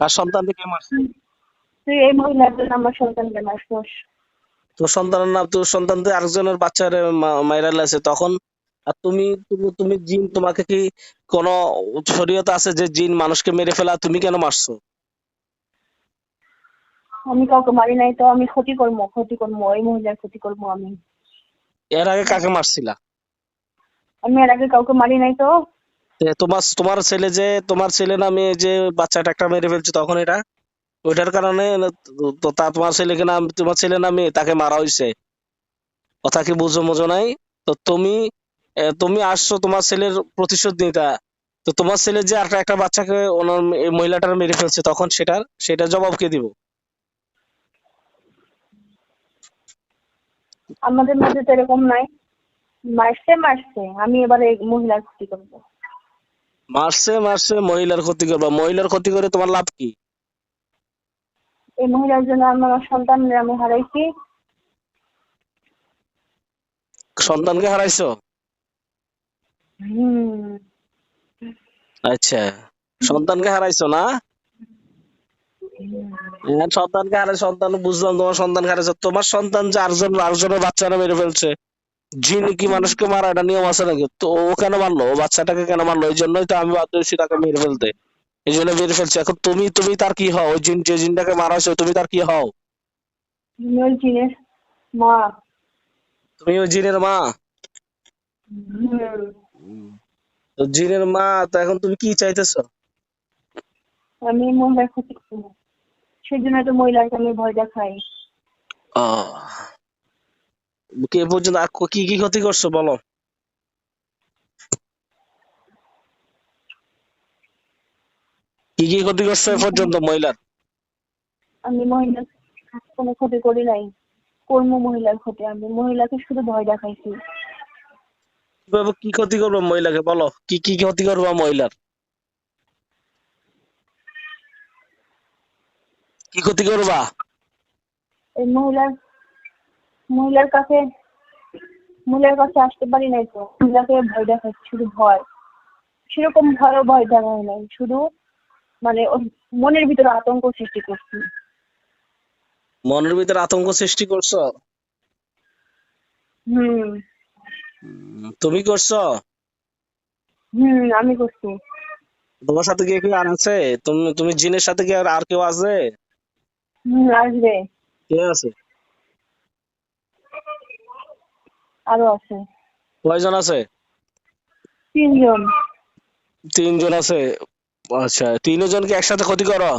কার সন্তানকে কে মারছে তুই এই মহিলার জন্য আমার সন্তানকে মারছস তোর সন্তানের নাম তোর সন্তান তো আরেকজনের বাচ্চারে লাইছে তখন আর তুমি তুমি তুমি জিন তোমাকে কি কোন শরীয়ত আছে যে জিন মানুষকে মেরে ফেলা তুমি কেন মারছো? আমি কাউকে মারি নাই তো আমি ক্ষতি করব ক্ষতি করব ওই মহিলার ক্ষতি করব আমি। এর আগে কাকে মারছিলা? আমি এর আগে কাউকে মারি নাই তে। তোমার তোমার ছেলে যে, তোমার ছেলে না মেয়ে যে বাচ্চাটা একটা মেরে ফেলছে তখন এটা, ওইটার কারণে তো- তোমার ছেলেকে না তোমার ছেলে না মেয়ে তাকে মারা হয়েছে কথা কি বুঝো মজো নাই? তো তুমি তুমি আসছো তোমার ছেলের প্রতিশোধ নিতে। তো তোমার ছেলে যে একটা একটা বাচ্চাকে ওনার মহিলাটার মেরে ফেলছে তখন সেটার সেটা জবাব কে দিব? আমাদের মধ্যে তো এরকম নাই। মারছে মারছে। আমি এবারে মহিলার ক্ষতি করব। মারছে মারছে মহিলার ক্ষতি করবা মহিলার ক্ষতি করে তোমার লাভ কি? এই মহিলার জন্য আমার সন্তানদের আমি হারাইছি। সন্তানকে হারাইছো? আচ্ছা সন্তানকে হারাইছো না? হ্যাঁ, সন্তানকে হারাই সন্তান বুঝলাম তোমার সন্তান হারাইছো। তোমার সন্তান যে আরেকজন আরেকজনের বাচ্চারা মেরে ফেলছে। জিন কি মানুষকে মারা এটা নিয়ম আছে নাকি? তো ও কেন মারলো? বাচ্চাটাকে কেন মারলো? এই জন্যই তো আমি বাধ্য হয়েছি তাকে মেরে ফেলতে। এই জন্য মেরে ফেলছে। এখন তুমি তুমি তার কি হও? ওই জিন যে জিনটাকে মারা হয়েছে তুমি তার কি হও? মা। তুমি ওই জিনের মা? তো জিনের মা তো এখন তুমি কি চাইতেছো? আমি মহিলার ক্ষতি করব। সেই জন্য তো মহিলাকে আমি ভয় দেখাই। আহ কে পর্যন্ত কি কি ক্ষতি করছ বলো? কি কি ক্ষতি করছ এ পর্যন্ত মহিলার? আমি মহিলার কোনো ক্ষতি করি নাই। কর্ম মহিলার ক্ষতি আমি মহিলাকে শুধু ভয় দেখাইছি। কীভাবে কি ক্ষতি করব মহিলাকে বলো? কি কি ক্ষতি করব মহিলার? কি ক্ষতি করবা? এই মহিলার মহিলার কাছে মহিলার কাছে আসতে পারি নাই তো। মহিলাকে ভয় দেখাচ্ছি শুধু ভয়। সেরকম ভয়ও ভয় দেখাই নাই। শুধু মানে মনের ভিতরে আতঙ্ক সৃষ্টি করছি। মনের ভিতরে আতঙ্ক সৃষ্টি করছ? হুম। তুমি করছ? হুম আমি করছি। তোমার সাথে কি কেউ আর আছে? তুমি তুমি জিনের সাথে কি আর আর কেউ আছে? হুম আসবে। কে আছে? আরও আছে। কয়জন আছে? তিনজন। তিনজন আছে। আচ্ছা তিনজন কি একসাথে ক্ষতি করো?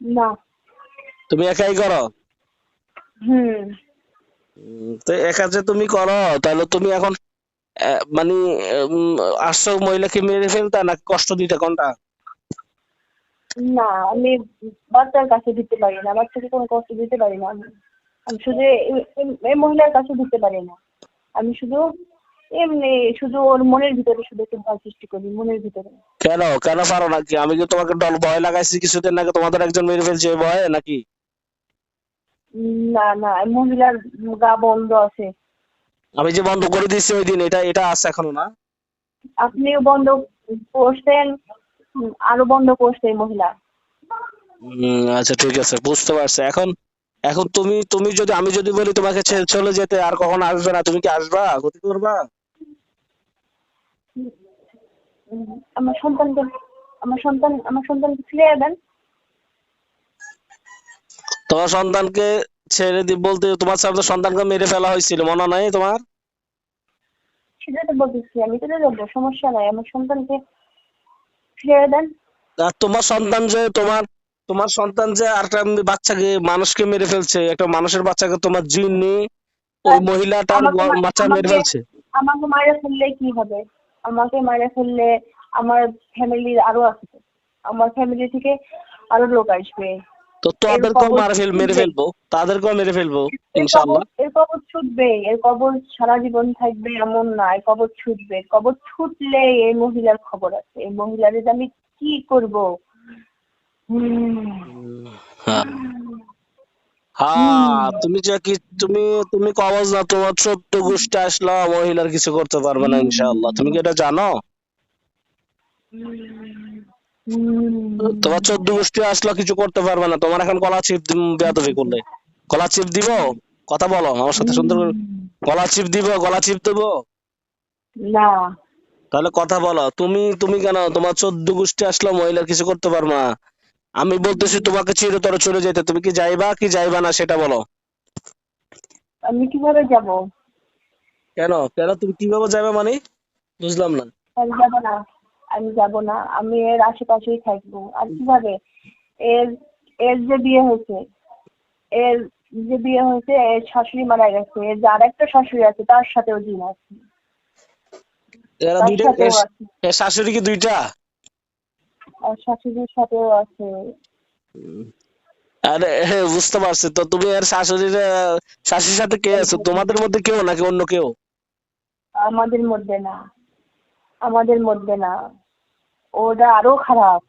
না। তুমি একাই করো? হুম। তো একা যে তুমি করো তাহলে তুমি এখন মানে আসছো মহিলাকে মেরে ফেলতা না কষ্ট দিতে কোনটা? না আমি বাচ্চার কাছে দিতে পারি না। বাচ্চাকে কোনো কষ্ট দিতে পারি না আমি। আমি শুধু এই- মহিলার কাছে দিতে পারি না। আমি শুধু এমনি শুধু ওর মনের ভিতরে শুধু একটু ভয় সৃষ্টি করি মনের ভিতরে। কেন? কেন পারো নাকি? আমি কি তোমাকে ডল ভয় লাগাইছি কিছুদিন নাকি? তোমাদের একজন মেরে ফেলছে ভয়ে নাকি? না না মহিলার গা বন্ধ আছে। আমি যে বন্ধ করে দিয়েছি ওই দিন এটা এটা আছে এখনও না? আপনিও বন্ধ করছেন আরও বন্ধ করছে মহিলা। উম, আচ্ছা ঠিক আছে বুঝতে পারছি। এখন এখন তুমি তুমি যদি আমি যদি বলি তোমাকে ছেড়ে চলে যেতে আর কখনো আসবে না তুমি কি আসবা? ক্ষতি করবা? আমার সন্তানকে আমার সন্তান আমার সন্তানকে ফিরিয়ে দেন। তোমার সন্তানকে ছেড়ে দি বলতে তোমার সাথে সন্তানকে মেরে ফেলা হয়েছিল মনে নাই তোমার? সেটা তো বলতেছি আমি চলে যাব সমস্যা নাই। আমার সন্তানকে ফিরিয়ে দেন। আর তোমার সন্তান যে তোমার তোমার সন্তান যে আরেকটা বাচ্চাকে মানুষকে মেরে ফেলছে একটা মানুষের বাচ্চাকে তোমার জিন্নি ওই মহিলাটার বাচ্চা মেরে ফেলছে। আমাকে মারা ফেললে কি হবে? আমাকে মারা ফেললে আমার ফ্যামিলির আরও আছে। আমার ফ্যামিলি থেকে আরও লোক আসবে। তো তাদেরকেও মারা ফেল মেরে। ফেলব? তাদেরকেও মেরে ফেলব এর ইনশাআল্লাহ। এর কবর ছুটবে। এর কবর সারা জীবন থাকবে এমন না। এর কবর ছুটবে। কবর ছুটলে এই মহিলার খবর আছে। এই মহিলার আমি কি করব? হ্যাঁ তুমি যে কি তুমি তুমি কবজ না তোমার চোদ্দ গোষ্ঠী আসলো মহিলার কিছু করতে পারবে না ইনশাআল্লাহ। তুমি কি এটা জানো? তোমার চোদ্দ গোষ্ঠী আসলো কিছু করতে পারবে না। তোমার এখন গলা চিপ বেয়াদবি করলে। গলা চিপ দিব? কথা বলো আমার সাথে সুন্দর করে গলা চিপ দিব গলা চিপ দেবো? না। তাহলে কথা বলো তুমি তুমি কেন? তোমার চোদ্দ গোষ্ঠী আসলো মহিলার কিছু করতে পারবে না। আমি বলতেছি তোমাকে চিরতর চলে যেতে। তুমি কি যাইবা কি যাইবা না সেটা বলো। আমি কীভাবে যাব? কেন? কেন? তুমি কীভাবে যাবে মানে? বুঝলাম না। আমি যাব না। আমি যাব না। আমি এর আশেপাশেই থাকব। আর কীভাবে? এর এর যে বিয়ে হয়েছে এর যে বিয়ে হয়েছে এর শাশুড়ি মারা গেছে। এর যে আরেকটা শাশুড়ি আছে তার সাথেও দিন আছে। এরা দুইটা শাশুড়ি কি দুইটা? আর শাশুড়ির সাথেও আছে। আরে হ্যাঁ, বুঝতে পারছি। তো তুমি এর শাশুড়ির শাশুড়ির সাথে কে আছো? তোমাদের মধ্যে কেউ নাকি অন্য কেউ? আমাদের মধ্যে না। আমাদের মধ্যে না। ওটা আরও খারাপ।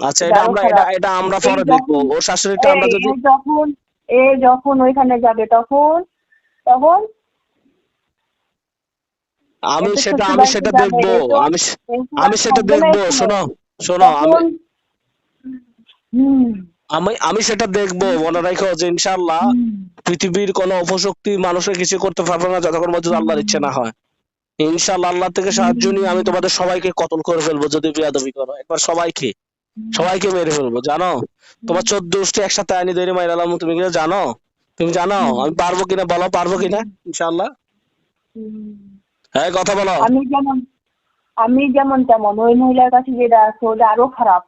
আচ্ছা এটা আমরা খারাপ। এটা আমরা পরে দেখব। ওর শাশুড়িটা আমরা যদি যখন এ যখন ওইখানে যাবে তখন তখন আমি সেটা আমি সেটা দেখব। আমি আমি সেটা দেখব শোনো। শোনো আমি আমি আমি সেটা দেখব মনে রাখো যে ইনশাআল্লাহ পৃথিবীর কোনো অপশক্তি মানুষের কিছু করতে পারবে না যতক্ষণ পর্যন্ত আল্লাহর ইচ্ছে না হয়। ইনশাআল্লাহ আল্লাহ থেকে সাহায্য নিয়ে আমি তোমাদের সবাইকে কতল করে ফেলব যদি বিয়াদবি করো। একবার সবাইকে সবাইকে মেরে ফেলব জানো? তোমার চোদ্দ গোষ্ঠী একসাথে আইনি ধরে মাইরালাম তুমি কি জানো? তুমি জানো? আমি পারব কিনা বলো পারব কিনা? ইনশাআল্লাহ। হুম। হ্যাঁ কথা বলো। আমি আমি যেমন তেমন ওই মহিলার কাছে যেটা আছে ওটা আরও খারাপ।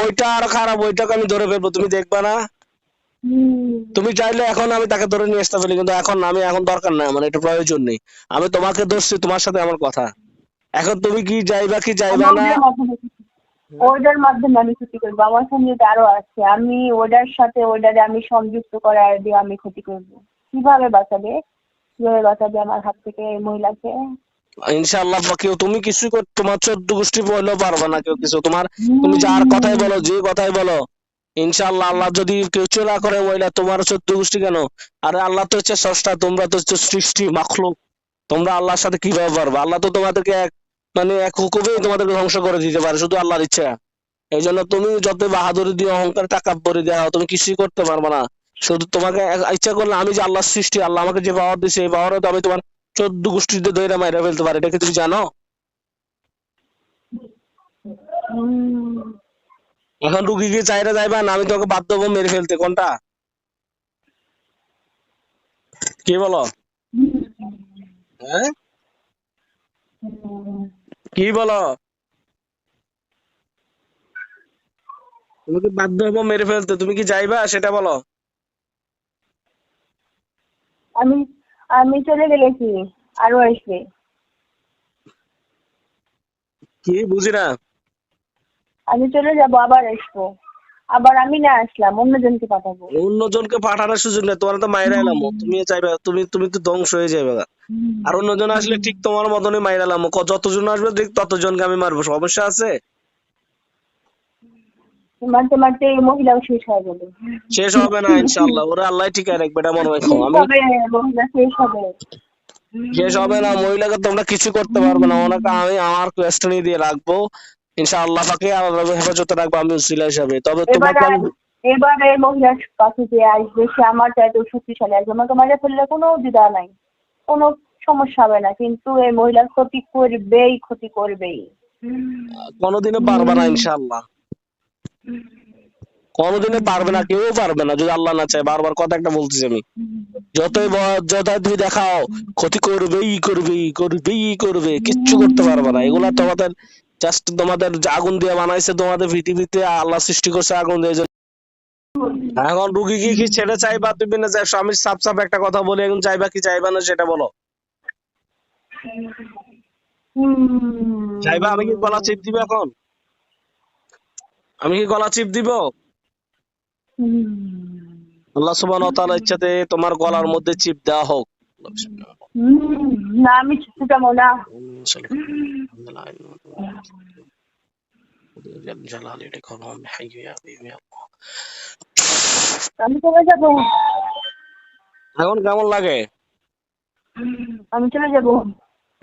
ওইটা আরও খারাপ ওইটাকে আমি ধরে ফেলব তুমি দেখবা না? তুমি চাইলে এখন আমি তাকে ধরে নিয়ে আসতে পারি কিন্তু এখন আমি এখন দরকার নাই আমার এটা প্রয়োজন নেই। আমি তোমাকে ধরছি তোমার সাথে আমার কথা। এখন তুমি কি যাইবা কি যাইবা না? ওটার মাধ্যমে আমি ক্ষতি করব। আমার সঙ্গে আরও আছে। আমি ওটার সাথে ওটারে আমি সংযুক্ত করার দিয়ে আমি ক্ষতি করব। কীভাবে বাঁচাবে? কীভাবে বাঁচাবে আমার হাত থেকে এই মহিলাকে? ইনশাআল্লাহ কেউ তুমি কিছু তোমার চোদ্দ গোষ্ঠী বললেও পারবে না কেউ কিছু। তোমার, তুমি যার কথাই বলো, যে কথাই বলো, ইনশাআল্লাহ আল্লাহ যদি কেউ চোরা করে মহিলা, তোমার চোদ্দ গোষ্ঠী কেন? আরে আল্লাহ তো হচ্ছে স্রষ্টা, তোমরা তো হচ্ছে সৃষ্টি, মাখলুক। তোমরা আল্লাহর সাথে কীভাবে পারবে? আল্লাহ তো তোমাদেরকে এক মানে এক হুকুমেই তোমাদেরকে ধ্বংস করে দিতে পারে, শুধু আল্লাহর ইচ্ছা। এই জন্য তুমি যত বাহাদুরি দিয়ে, অহংকার টাকা পরে দেওয়া তুমি কিছুই করতে পারবে না। শুধু তোমাকে ইচ্ছা করলে আমি যে আল্লাহর সৃষ্টি, আল্লাহ আমাকে যে পাওয়ার দিছে, এই পাওয়ারে তো আমি তোমার চোদ্দ গোষ্ঠীতে ধরে মাইরা ফেলতে পারে, এটা কি তুমি জানো? এখন রুগী গিয়ে চাইরা যাইবা না, আমি তোমাকে বাধ্য হব মেরে ফেলতে, কোনটা? কি বলো? হ্যাঁ? কি বলো? তুমি কি বাধ্য হব মেরে ফেলতে, তুমি কি যাইবা? সেটা বলো। আমি আমি চলে গেলেছি আরও আসবে। কি? বুঝি না। আমি চলে যাব আবার আসব। আবার আমি না আসলাম অন্যজনকে পাঠাবো। অন্যজনকে পাঠানোর সুযোগ নেই তোমার তো মাইরা এলাম। তুমি চাইবে তুমি তুমি তো ধ্বংস হয়ে যাবে আর অন্যজন আসলে ঠিক তোমার মতনই মাইরা এলাম। যতজন আসবে ঠিক ততজনকে আমি মারবো সমস্যা আছে? মারতে মারতে মহিলাও শেষ হয়ে গেল। শেষ হবে না ইনশাআল্লাহ। ওরা আল্লাহ ঠিক রাখবে এটা মনে রাখো আমি মহিলা শেষ হবে। শেষ হবে না মহিলাকে তোমরা কিছু করতে পারবে না। ওনাকে আমি আমার কোয়েশ্চেনই দিয়ে রাখব। ইনশাআল্লাহ পাকে আল্লাহ হেফাজতে রাখব আমি উসিলা হিসাবে তবে এবার তোমাকে এবার মহিলার কাছে যে আসবে সে আমার চাইতে শক্তিশালী আসবে। আমাকে মাঝে ফেললে কোনো দ্বিধা নাই কোনো সমস্যা হবে না। কিন্তু এই মহিলার ক্ষতি করবেই ক্ষতি করবেই। কোনোদিনও পারবে না ইনশাআল্লাহ। কোনোদিনও পারবে না কেউ পারবে না যদি আল্লাহ না চায়। বারবার কথা একটা বলতেছি আমি। যতই যতই তুমি দেখাও ক্ষতি করবেই করবেই করবেই করবে কিচ্ছু করতে পারবে না। এগুলা তোমাদের জাস্ট তোমাদের আগুন দিয়ে বানাইছে তোমাদের পৃথিবীতে আল্লাহ সৃষ্টি করছে আগুন দিয়ে। এখন রুগী কি কি ছেড়ে চাইবা? তুমি না চাই আমি সাপ সাপ একটা কথা বলি এখন চাইবা কি চাইবা না সেটা বলো। চাইবা আমি কি গলা চিপ দিব এখন? আমি কি গলা চিপ দিব? আল্লাহ সুবহানাহু ওয়া তাআলার ইচ্ছাতে তোমার গলার মধ্যে চিপ দেওয়া হোক। না আমি না এখন কেমন লাগে? আমি চলে যাব।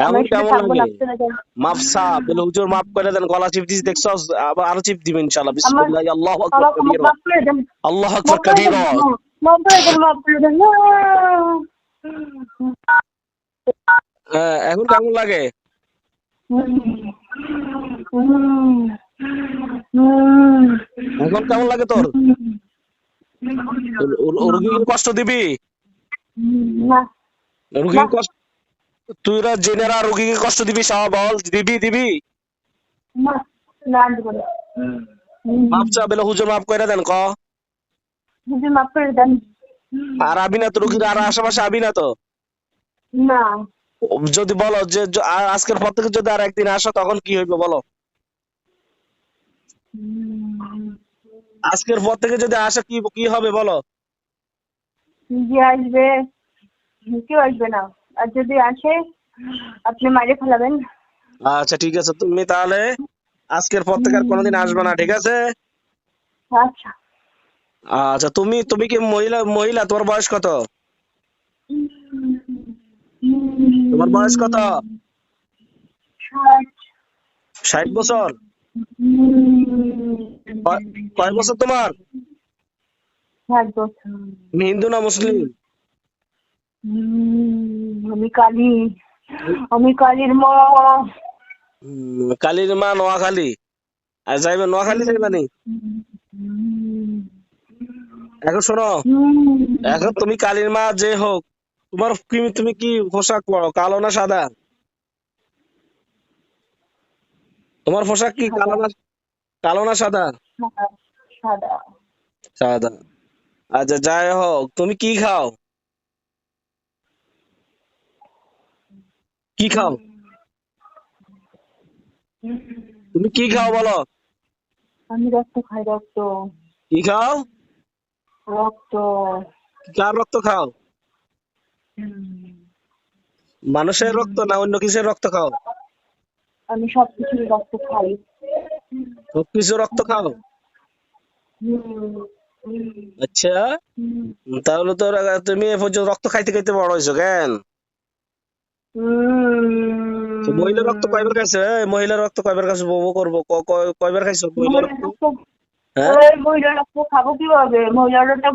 এমন কেমন থাকব না লাগে চলে যান মাফসা বলে হুজুর মাফ করে দেন গলা চিপ দিস দেখছ? আবার আরও চিপ দিবেন ইনশাআল্লাহ। বিসমিল্লাহ আল্লাহু আকবার আমাকে কবীরা মাফ করে দেন। আল্লাহু আকবার মাফ করে দেন কবীরা মাফ। করে দেন মাফ করে দেন। হ্যাঁ, এখন কেমন লাগে? এখন কেমন লাগে তোর? কষ্ট দিবি? কষ্ট তুই রা জেনেরা রুগীকে কষ্ট দিবি সাহা বল দিবি দিবি? মাপ চা বেলে হুজুর মাফ করে দেন ক। হুজুর মাফ করে দেন। আর আবি না তো রুগীর আর আশেপাশে আবি না তো? না। যদি বলো যে আজকের পর থেকে যদি আর একদিন আসো তখন কি হইবে বলো? আজকের পর থেকে যদি আসে কি কি হবে বলো? যে আসবে? কেউ আসবে না। আর যদি আসে আপনি মারে ফেলাবেন। আচ্ছা ঠিক আছে। তুমি তাহলে আজকের পর থেকে আর কোনোদিন আসবে না ঠিক আছে? আচ্ছা। আচ্ছা তুমি তুমি কি মহিলা মহিলা? তোমার বয়স কত? তোমার বয়স কত? ষাট। বছর? কয়- বছর তোমার? হিন্দু না মুসলিম? আমি কালী আমি কালীর মা। কালীর মা নোয়াখালী। আর যাইবে নোয়াখালী এখন শোনো এখন তুমি কালীর মা যে হোক তোমার কি তুমি কি পোশাক পরো কালো না সাদা? তোমার পোশাক কি কালো না কালো না সাদা। সাদা। আচ্ছা যাই হোক তুমি কি খাও? কি খাও? তুমি কি খাও বলো? আমি রক্ত খাই রক্ত। কি খাও? রক্ত। কার রক্ত খাও? মানুষের রক্ত না অন্য কিসের রক্ত খাও? আমি সব কিছু রক্ত খাই। সব কিছু রক্ত খাও? আচ্ছা তাহলে তো তুমি এ পর্যন্ত রক্ত খাইতে খাইতে বড় হয়েছো কেন? মহিলার রক্ত কয়বার খাইছো? এই মহিলার রক্ত কয়বার খাইছো? বউ করব। কয়বার খাইছো মহিলার রক্ত? হ্যাঁ? মহিলার রক্ত খাব কীভাবে? মহিলার রক্ত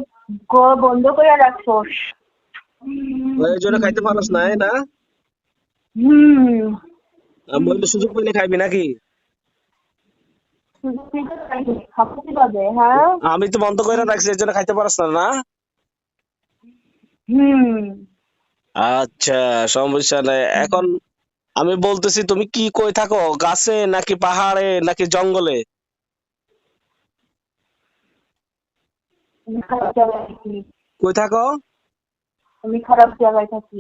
বন্ধ করে রাখছো। ওই জন্য খাইতে পারস না? না হুম মহিলা সুযোগ পেলে খাইবি নাকি? খাব হ্যাঁ? আমি তো বন্ধ করে রাখছি এর জন্য খাইতে পারস না না? হুম। আচ্ছা সমস্যা নাই। এখন আমি বলতেছি তুমি কি কই থাকো? গাছে নাকি পাহাড়ে নাকি জঙ্গলে? আমি খারাপ জায়গায় থাকি। কই থাকো? আমি খারাপ জায়গায় থাকি।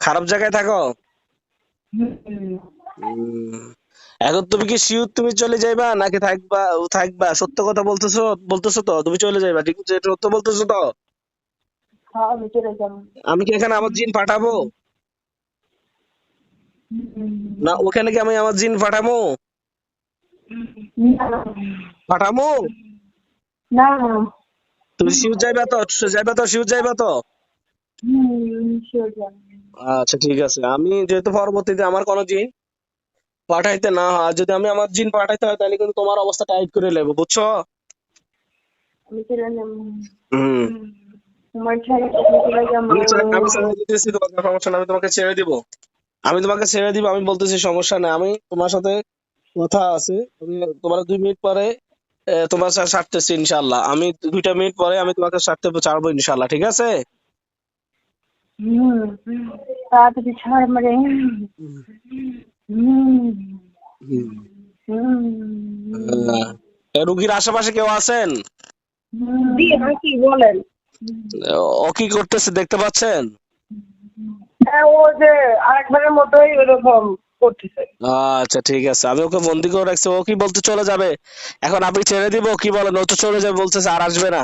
খারাপ জায়গায় থাকো? হুম। উম, এখন তুমি কি শিওর তুমি চলে যাইবা নাকি থাকবা থাকবা? সত্য কথা বলতেছো বলতেছো তো? তুমি চলে যাইবা ঠিক আছে? এটা সত্য বলতেছো তো? আমি চলে যাব। আমি কি এখানে আমার জিন পাঠাবো? না ওখানে কি আমি আমার জিন পাঠাবো? পাঠাবো? না। তুমি শিওর যাইবা তো? যাইবা তো? শিওর যাইবা তো? আচ্ছা ঠিক আছে। আমি যেহেতু পরবর্তীতে আমার কোনো জিন পাঠাইতে না হয় যদি আমি আমার জিন পাঠাইতে হয় তাহলে কিন্তু তোমার অবস্থা টাইট করে নেব বুঝছ? হুম। আমি তোমাকে ছেড়ে দিব। আমি তোমাকে ছেড়ে দিব আমি বলতেছি সমস্যা নেই। আমি তোমার সাথে কথা আছে আমি তোমার দুই মিনিট পরে তোমার সাথে ছাড়তেছি ইনশাল্লাহ আমি দুইটা মিনিট পরে আমি তোমাকে ছাড়তে ছাড়বো ইনশাল্লাহ ঠিক আছে? তাড়াতাড়ি ছাড় মারে। রুগীর আশেপাশে কেউ আছেন? জি কি বলেন। ও কি করতেছে দেখতে পাচ্ছেন? হ্যাঁ আচ্ছা ঠিক আছে। আমি ওকে বন্দি করে রাখছি। ও কি বলতে চলে যাবে? এখন আপনি ছেড়ে দিব কি বলেন ও তো চলে যাবে বলতেছে আর আসবে না।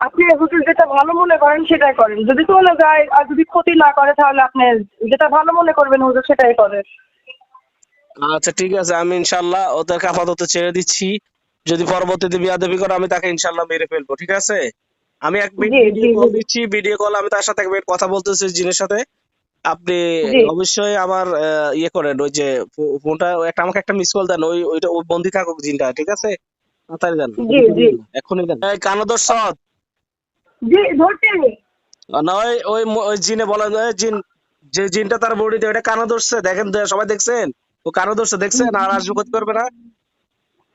আপনি হুজুর যেটা ভালো মনে করেন সেটাই করেন। যদি চলে যায় আর যদি ক্ষতি না করে তাহলে আপনি যেটা ভালো মনে করবেন হুজুর সেটাই করেন। আচ্ছা ঠিক আছে। আমি ইনশাল্লাহ ওদেরকে আপাতত ছেড়ে দিচ্ছি। যদি পরবর্তীতে বিয়াদবি করে আমি তাকে ইনশাল্লাহ মেরে ফেলব ঠিক আছে? আমি এক মিনিট ভিডিও কল দিচ্ছি ভিডিও কল আমি তার সাথে এক মিনিট কথা বলতেছি জিনের সাথে। আপনি অবশ্যই আমার ইয়ে করেন ওই যে ফোনটা একটা আমাকে একটা মিস কল দেন ওই ওইটা ওই বন্দি থাকুক জিনটা ঠিক আছে? তাড়াতাড়ি দেন। এখনই দেন। এই কানদর সৎ? জি ধরতে না ওই ওই ওই জিনে বলা যায় জিন যে জিনটা তার বডিতে ওটা কানা ধরছে দেখেন সবাই দেখছেন? ও কানা ধরছে দেখছেন? আর আসবে ক্ষতি করবে না?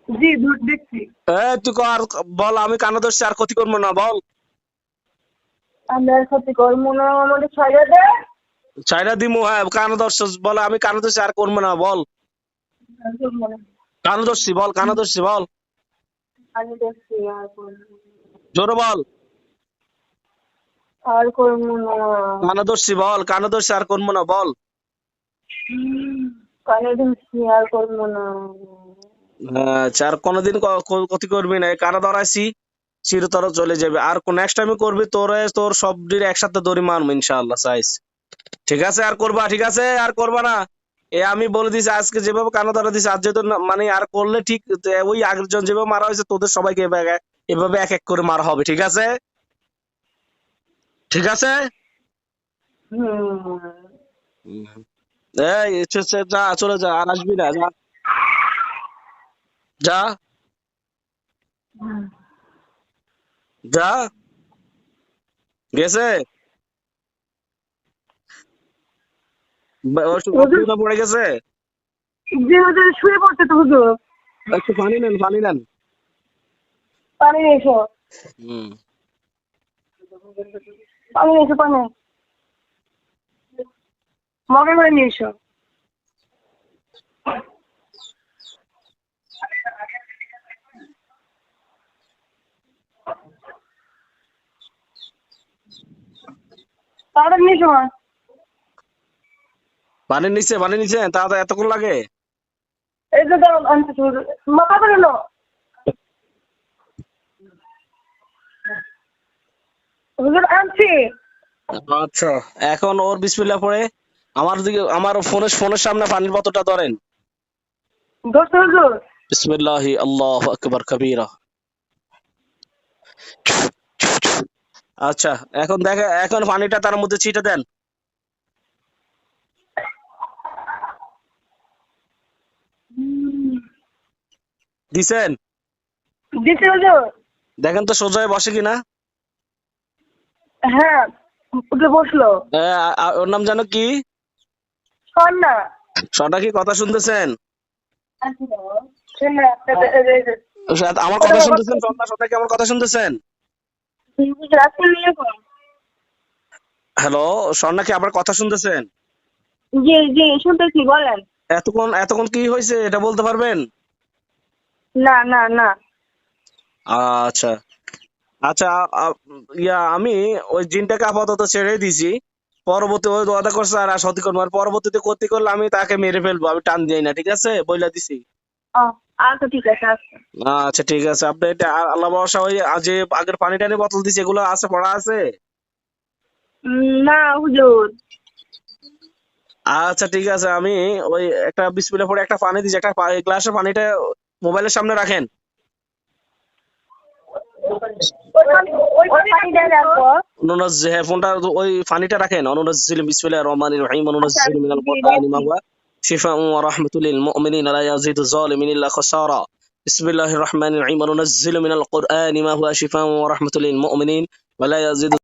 জি দেখছি। এই তুই আর বল আমি কানা ধরছি আর ক্ষতি করব না বল। আমরা ক্ষতি করব না আমাদের দিমু হ্যাঁ কানা ধরছে বলে আমি কানা ধরছি আর করব না বল। কানা ধরছি বল কানা ধরছি বল। জোরে বল। আর করব না। কানা ধরছি বল কানা ধরছি আর করব না বল। কানে ধরছি আর করব না। আচ্ছা আর কোনোদিন ক্ষতি করবি না। কানা ধরাইছি চিরতর চলে যাবে। আর নেক্সট টাইমে করবি তোরে তোর সব দিন একসাথে দড়ি মারবো ইনশাআল্লাহ সাইজ ঠিক আছে আর করবা ঠিক আছে আর করবা না। এ আমি বলে দিছি আজকে যেভাবে কানা ধরা দিছি আজ যেহেতু মানে আর করলে ঠিক ওই আগের জন যেভাবে মারা হয়েছে তোদের সবাইকে এভাবে এভাবে এক এক করে মারা হবে ঠিক আছে? ঠিক আছে? এই চলে যা আর আসবি না যা। যা যা। গেছে? পড়ে গেছে? শুয়ে পড়ছে তো হুজুর। একটু পানি নেন পানি নেন। পানি নিয়ে এসো। হুম। পানি এসো পানি। মগে করে নিয়ে এসো। এসো মা। পানি নিচে পানি নিচে? তাড়াতাড়ি এতক্ষণ লাগে? এই যে মাথা করে নাও। হুজুর আনছি। আচ্ছা এখন ওর বিসমিল্লাহ পড়ে। আমার দিকে আমার ফোনের ফোনের সামনে পানির বোতলটা ধরেন। ধরছে হুজুর। বিসমিল্লাহি আল্লাহ আকবার কবিরা। আচ্ছা এখন দেখে এখন পানিটা তার মধ্যে ছিটে দেন। দিছেন? দিছি হুজুর দেখেন তো সোজা হয়ে বসে কিনা। হ্যাঁ উঠে বসল। ওর নাম জানো কি? শোন না সন্ধ্যা কি কথা শুনতেছেন। সাথে আমার কথা শুনতেছেন সন্ধ্যা সন্ধ্যা কি আমার কথা শুনতেছেন হুজুর, আজকে নিয়ে যাব। হ্যালো স্বর্ণা কি আমার কথা শুনতেছেন? জি জি শুনতেছি বলেন। এতক্ষণ এতক্ষণ কি হয়েছে এটা বলতে পারবেন? না না না। আচ্ছা। আচ্ছা ইয়া আমি ওই জিনটাকে আপাতত ছেড়ে দিছি। পরবর্তী ওই করছে আর সত্যি করব পরবর্তীতে ক্ষতি করলে আমি তাকে মেরে ফেলব আমি টান দিই না ঠিক আছে? বইলা দিছি। আচ্ছা ঠিক আছে আচ্ছা। আচ্ছা ঠিক আছে। আপনি এটা আল্লাহ ভরসা ওই আজ আগের পানি টানি বোতল দিছি এগুলো আছে পড়া আছে? না হুজুর। আচ্ছা ঠিক আছে। আমি ওই একটা বিসমিল্লাহ পরে একটা পানি দিছি একটা গ্লাসের পানিটা মোবাইলের সামনে রাখেন। হ্যাঁ ফোনটা ওই পানিটা রাখেন। অনুনাজ্জিল বিসমিল্লাহির রহমানির রহিম মিনাল জি, কোরআনি মা شفاء ورحمة للمؤمنين لا يزيد الظالمين إلا خسارة بسم الله الرحمن الرحيم. ننزل من القرآن ما هو شفاء ورحمة للمؤمنين ولا يزيد